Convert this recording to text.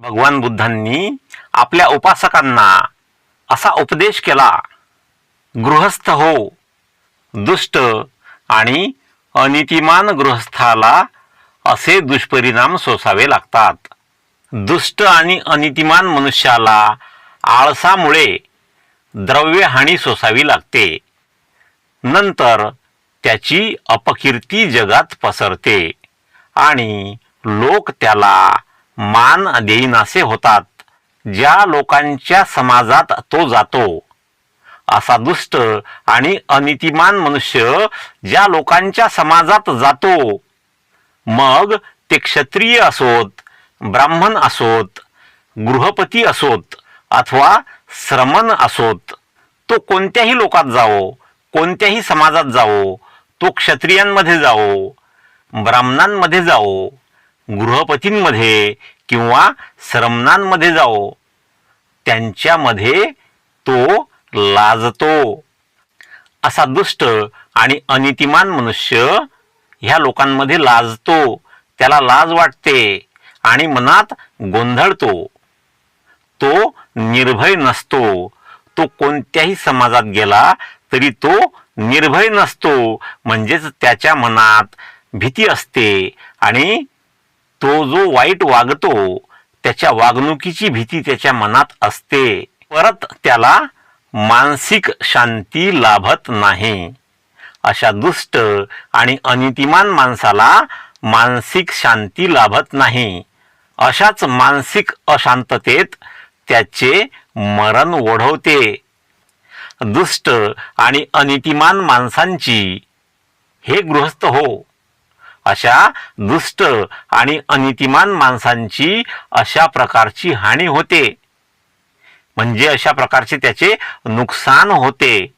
भगवान बुद्धांनी आपल्या उपासकांना असा उपदेश केला गृहस्थ हो दुष्ट आणि अनितिमान गृहस्थाला असे दुष्परिणाम सोसावे लागतात. दुष्ट आणि अनितिमान मनुष्याला आळसामुळे द्रव्यहानी सोसावी लागते. नंतर त्याची अपकीर्ती जगात पसरते आणि लोक त्याला मान देईनासे होतात ज्या लोकांच्या समाजात तो जातो. असा दुष्ट आणि अनितिमान मनुष्य ज्या लोकांच्या समाजात जातो मग ते क्षत्रिय असोत ब्राह्मण असोत गृहपती असोत अथवा श्रमण असोत. तो कोणत्याही लोकात जावो कोणत्याही समाजात जावो तो क्षत्रियांमध्ये जावो ब्राह्मणांमध्ये जावो. गृहपतींमध्ये किंवा श्रमणांमध्ये जाओ त्यांच्यामध्ये तो लाजतो. असा दुष्ट आणि अनितिमान मनुष्य ह्या लोकांमध्ये लाजतो. त्याला लाज वाटते आणि मनात गोंधळतो. तो निर्भय नसतो. तो कोणत्याही समाजात गेला तरी तो निर्भय नसतो. म्हणजेच त्याच्या मनात भीती असते आणि तो जो वाईट वागतो त्याच्या वागणुकीची भीती त्याच्या मनात असते. परत त्याला मानसिक शांती लाभत नाही. अशा दुष्ट आणि अनितिमान माणसाला मानसिक शांती लाभत नाही. अशाच मानसिक अशांततेत त्याचे मरण ओढवते. दुष्ट आणि अनितिमान माणसांची हे गृहस्थ हो. अशा दुष्ट आणि अनितिमान माणसांची अशा प्रकारची हानी होते. म्हणजे अशा प्रकारचे त्याचे नुकसान होते.